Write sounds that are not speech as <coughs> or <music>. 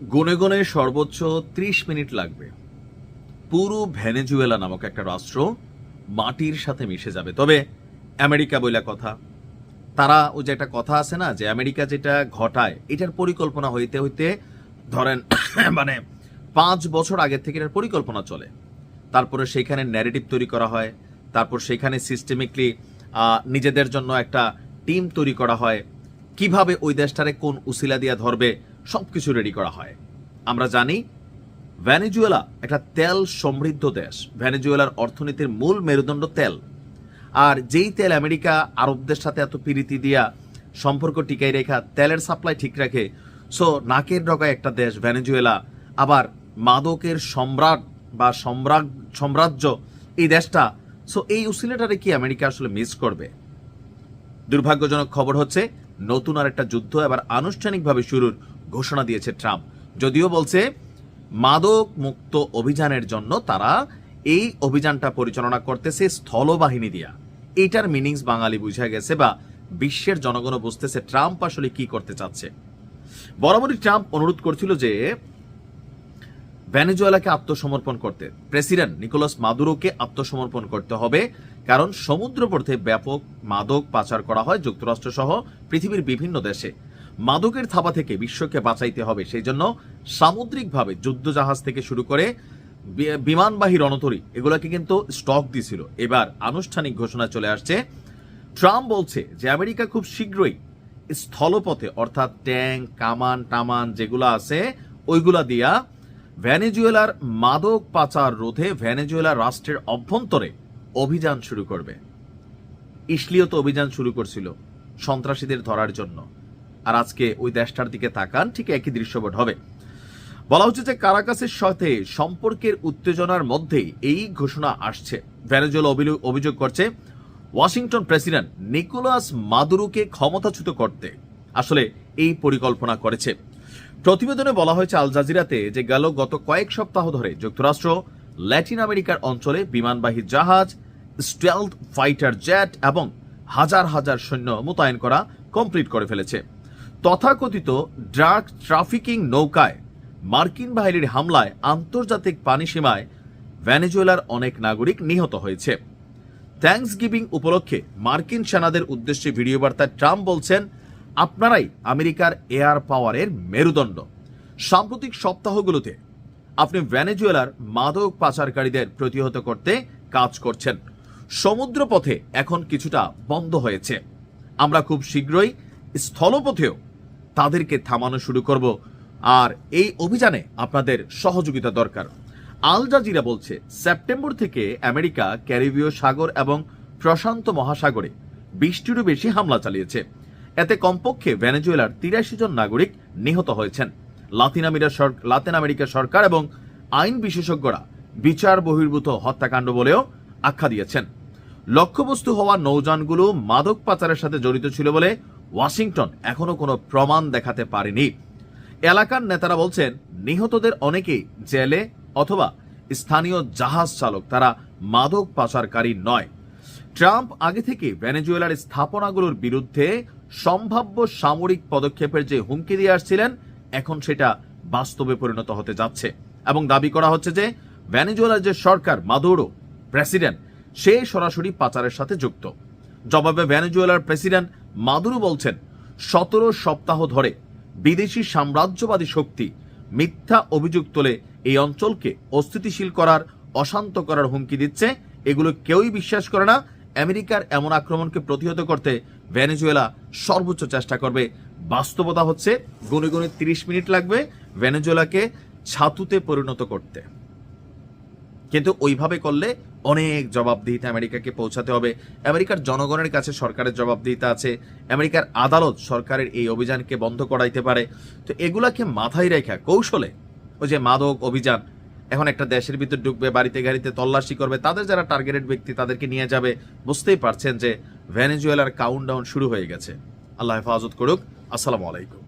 গুনে গুনে সর্বোচ্চ ত্রিশ মিনিট লাগবে। পুরো ভেনেজুয়েলা নামক একটা রাষ্ট্র মাটির সাথে মিশে যাবে। তবে আমেরিকা বইলা কথা, তারা ওই যে একটা কথা আছে না, যে আমেরিকা যেটা ঘটায়, এটার পরিকল্পনা হইতে হইতে ধরেন <coughs> মানে পাঁচ বছর আগে থেকে এটার পরিকল্পনা চলে। তারপরে সেখানে ন্যারেটিভ তৈরি করা হয়, তারপর সেখানে সিস্টেমিকলি নিজেদের জন্য একটা টিম তৈরি করা হয়। কীভাবে ওই দেশটারে কোন উসিলা দিয়া ধরবে সবকিছু রেডি করা হয়। আমরা জানি ভ্যানেজুয়েলা একটা তেল সমৃদ্ধ দেশ। ভ্যানেজুয়েলার অর্থনীতির মূল মেরুদণ্ড তেল। আর যেই তেল আমেরিকা, আরবদের সাথে এত পিরিতি দিয়া সম্পর্ক টিকাই রেখা, তেলের সাপ্লাই ঠিক রাখে সো নাকের ডগায় একটা দেশ ভ্যানেজুয়েলা আবার মাদকের সম্রাট বা সম্রাট সাম্রাজ্য এই দেশটা সো এই উসিলেটারে কি আমেরিকা আসলে মিস করবে? দুর্ভাগ্যজনক খবর হচ্ছে, নতুন আর একটা যুদ্ধ এবার আনুষ্ঠানিকভাবে শুরুর ঘোষণা দিয়েছে ট্রাম্প। যদিও বলছে, মাদক মুক্ত অভিযানের জন্য তারা এই অভিযানটা পরিচালনা করতেছে স্থলবাহিনী দিয়া। এটার মিনিংস বাঙালি বুঝা গেছে বা বিশ্বের জনগণও বুঝতেছে ট্রাম্প আসলে কি করতে চাচ্ছে। বরাবরই ট্রাম্প অনুরোধ করছিল যে, ভেনেজুয়েলাকে আত্মসমর্পণ করতে। প্রেসিডেন্ট নিকোলাস মাদুরোকে আত্মসমর্পণ করতে হবে, কারণ সমুদ্রপথে ব্যাপক মাদক পাচার করা হয় যুক্তরাষ্ট্র সহ পৃথিবীর বিভিন্ন দেশে। মাদকের থাবা থেকে বিশ্বকে বাঁচাইতে হবে। সেই জন্য সামুদ্রিকভাবে যুদ্ধজাহাজ থেকে শুরু করে বিমানবাহী রণতরী, এগুলোকে কিন্তু স্টক দিছিল। এবার আনুষ্ঠানিক ঘোষণা চলে আসছে। ট্রাম্প বলছে যে, আমেরিকা খুব শীঘ্রই স্থলপথে, অর্থাৎ ট্যাঙ্ক, কামান, টামান যেগুলো আছে, ওইগুলা দিয়া ভেনেজুয়েলার মাদক পাচার রোধে ভেনেজুয়েলা রাষ্ট্রের অভ্যন্তরে অভিযান শুরু করবে। ইসলিও তো অভিযান শুরু করছিল সন্ত্রাসীদের ধরার জন্য। আর আজকে ওই দেশটার দিকে তাকান, ঠিক একই দৃশ্যপট হবে। বলা হচ্ছে যে কারাকাসের সাথে সম্পর্কের উত্তেজনার মধ্যেই এই ঘোষণা আসছে। ভেনেজুয়েলা অভিযোগ করছে, ওয়াশিংটন প্রেসিডেন্ট নিকোলাস মাদুরোকে ক্ষমতাচ্যুত করতে আসলে এই পরিকল্পনা করেছে। প্রতিবেদনে বলা হয়েছে আল জাজিরাতে যে গেল গত কয়েক সপ্তাহ ধরে যুক্তরাষ্ট্র, ল্যাটিন আমেরিকার অঞ্চলে বিমানবাহী জাহাজ, স্টেলথ ফাইটার জেট এবং হাজার হাজার সৈন্য মোতায়েন করা কমপ্লিট করে ফেলেছে। তথাকথিত ড্রাগ ট্রাফিকিং নৌকায় মার্কিন বাহিনীর হামলায় আন্তর্জাতিক পানি সীমায় ভেনেজুয়েলার অনেক নাগরিক নিহত হয়েছে। থ্যাঙ্কস গিভিং উপলক্ষে মার্কিন সেনাদের উদ্দেশ্যে ভিডিও বার্তায় ট্রাম্প বলছেন, আপনারাই আমেরিকার এয়ার পাওয়ারের মেরুদণ্ড। সাম্প্রতিক সপ্তাহগুলোতে আপনি ভেনেজুয়েলার মাদক পাচারকারীদের প্রতিহত করতে কাজ করছেন। সমুদ্রপথে এখন কিছুটা বন্ধ হয়েছে। আমরা খুব শীঘ্রই স্থলপথেও তাদেরকে থামানো শুরু করব। আর এই অভিযানে আপনাদের সহযোগিতা দরকার। আল জাজিরা বলছে, সেপ্টেম্বর থেকে আমেরিকা ক্যারিবীয় সাগর এবং প্রশান্ত মহাসাগরে বিশটিরও বেশি হামলা চালিয়েছে। এতে কমপক্ষে ভেনেজুয়েলার তিরাশি জন নাগরিক নিহত হয়েছেন। লাতিন আমেরিকা লাতিন আমেরিকা সরকার এবং আইন বিশেষজ্ঞরা বিচার বহির্ভূত হত্যাকাণ্ড বলেও আখ্যা দিয়েছেন। লক্ষ্যবস্তু হওয়া নৌযানগুলো মাদক পাচারের সাথে জড়িত ছিল বলে ওয়াশিংটন এখনও কোনো প্রমাণ দেখাতে পারেনি। এলাকার নেতারা বলছেন, নিহতদের অনেকেই জেলে অথবা স্থানীয় জাহাজ চালক, তারা মাদক পাচারকারী নয়। ট্রাম্প আগে থেকে ভেনেজুয়েলার স্থাপনাগুলোর বিরুদ্ধে সম্ভাব্য সামরিক পদক্ষেপের যে হুমকি দিয়ে আসছিলেন, এখন সেটা বাস্তবে পরিণত হতে যাচ্ছে এবং দাবি করা হচ্ছে যে, ভেনেজুয়েলার যে সরকার, মাদুরো প্রেসিডেন্ট, সে সরাসরি পাচারের সাথে যুক্ত। জবাবে ভেনেজুয়েলার প্রেসিডেন্ট মাদুরো বলছেন, সতেরো সপ্তাহ ধরে বিদেশি সাম্রাজ্যবাদী শক্তি মিথ্যা অভিযোগ তোলে এই অঞ্চলকে অস্থিতিশীল করার, অশান্ত করার হুমকি দিচ্ছে। এগুলো কেউই বিশ্বাস করে না। আমেরিকার এমন আক্রমণকে প্রতিহত করতে ভেনেজুয়েলা সর্বোচ্চ চেষ্টা করবে। বাস্তবতা হচ্ছে, গুনে গুনে তিরিশ মিনিট লাগবে ভেনেজুয়েলাকে ছাতুতে পরিণত করতে। কিন্তু ওইভাবে করলে অনেক জবাবদিহিতা আমেরিকাকে পৌঁছাতে হবে। আমেরিকার জনগণের কাছে সরকারের জবাবদিহিতা আছে। আমেরিকার আদালত সরকারের এই অভিযানকে বন্ধ করাইতে পারে। তো এগুলাকে মাথায় রেখা কৌশলে ওই যে মাদক অভিযান, এখন একটা দেশের ভিতর ঢুকবে, বাড়িতে গাড়িতে তল্লাশি করবে, তাদের যারা টার্গেটেড ব্যক্তি তাদেরকে নিয়ে যাবে। বুঝতেই পারছেন যে ভেনেজুয়েলার কাউন্টডাউন শুরু হয়ে গেছে। আল্লাহ হেফাজত করুক। আসসালামু আলাইকুম।